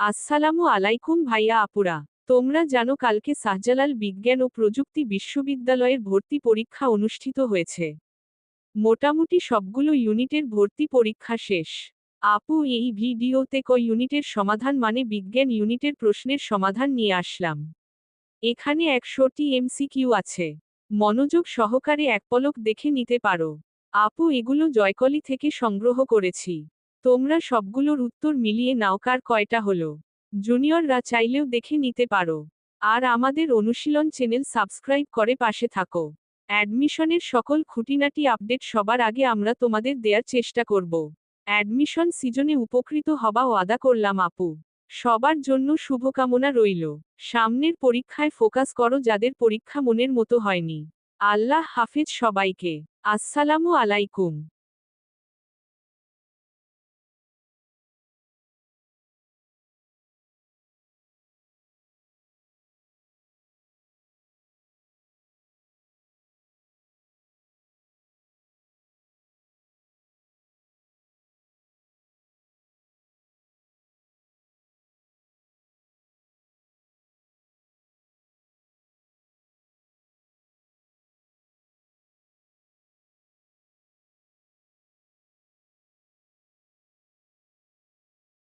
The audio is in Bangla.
আসসালামু আলাইকুম ভাইয়া আপুরা। তোমরা জানো কালকে শাহজালাল বিজ্ঞান ও প্রযুক্তি বিশ্ববিদ্যালয়ের ভর্তি পরীক্ষা অনুষ্ঠিত হয়েছে। মোটামুটি সবগুলো ইউনিটের ভর্তি পরীক্ষা শেষ। আপু, এই ভিডিওতে ক ইউনিটের সমাধান মানে বিজ্ঞান ইউনিটের প্রশ্নের সমাধান নিয়ে আসলাম। এখানে একশোটি এমসিকিউ আছে। মনোযোগ সহকারে এক পলক দেখে নিতে পারো। আপু, এগুলো জয়কলি থেকে সংগ্রহ করেছি। তোমরা সবগুলোর উত্তর মিলিয়ে নাও, কার কয়টা হলো। জুনিয়ররা চাইলেও দেখে নিতে পারো। আর আমাদের অনুশীলন চ্যানেল সাবস্ক্রাইব করে পাশে থাকো। অ্যাডমিশনের সকল খুঁটিনাটি আপডেট সবার আগে আমরা তোমাদের দেওয়ার চেষ্টা করব। অ্যাডমিশন সিজনে উপকৃত হবা ওয়াদা করলাম আপু। সবার জন্য শুভকামনা রইল। সামনের পরীক্ষায় ফোকাস করো যাদের পরীক্ষা মনের মতো হয়নি। আল্লাহ হাফেজ সবাইকে। আসসালামু আলাইকুম।